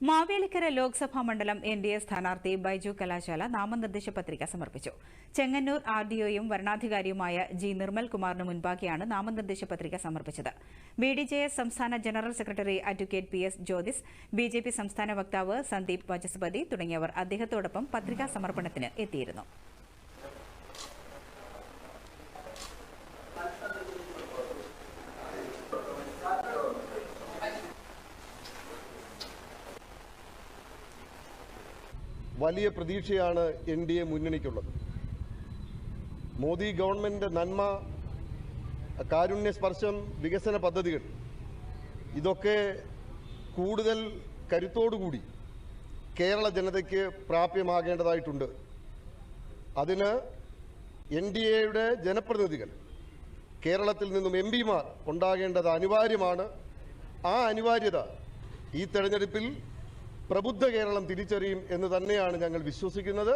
മാവേലിക്കര ലോക്സഭാ മണ്ഡലം N D A സ്ഥാനാർത്ഥി ബൈജു കലാശാല നാമനിർദ്ദേശ പത്രിക സമർപ്പിച്ചു. ചെങ്ങന്നൂർ ആർ ഡിഒയും വരണാധികാരിയുമായ ജി നിർമ്മൽ കുമാറിന് മുൻപാകെയാണ് നാമനിർദ്ദേശ പത്രിക സമർപ്പിച്ചത്. ബി ഡി ജെ എസ് സംസ്ഥാന general secretary advocate P S Jyothis B J P സംസ്ഥാന വക്താവ് സന്ദീപ് വചസ്പതി തുടങ്ങിയവർ അദ്ദേഹത്തോടൊപ്പം പത്രികാ സമർപ്പണത്തിന് എത്തിയിരുന്നു. വലിയ പ്രതീക്ഷയാണ് എൻ ഡി എ മുന്നണിക്കുള്ളത്. മോദി ഗവൺമെന്റിന്റെ നന്മ കാരുണ്യ സ്പർശം വികസന പദ്ധതികൾ ഇതൊക്കെ കൂടുതൽ കരുത്തോടുകൂടി കേരള ജനതയ്ക്ക് പ്രാപ്യമാകേണ്ടതായിട്ടുണ്ട്. അതിന് എൻ ഡി എയുടെ ജനപ്രതിനിധികൾ കേരളത്തിൽ നിന്നും എം പിമാർ ഉണ്ടാകേണ്ടത് അനിവാര്യമാണ്. ആ അനിവാര്യത ഈ തെരഞ്ഞെടുപ്പിൽ പ്രബുദ്ധ കേരളം തിരിച്ചറിയും എന്ന് തന്നെയാണ് ഞങ്ങൾ വിശ്വസിക്കുന്നത്.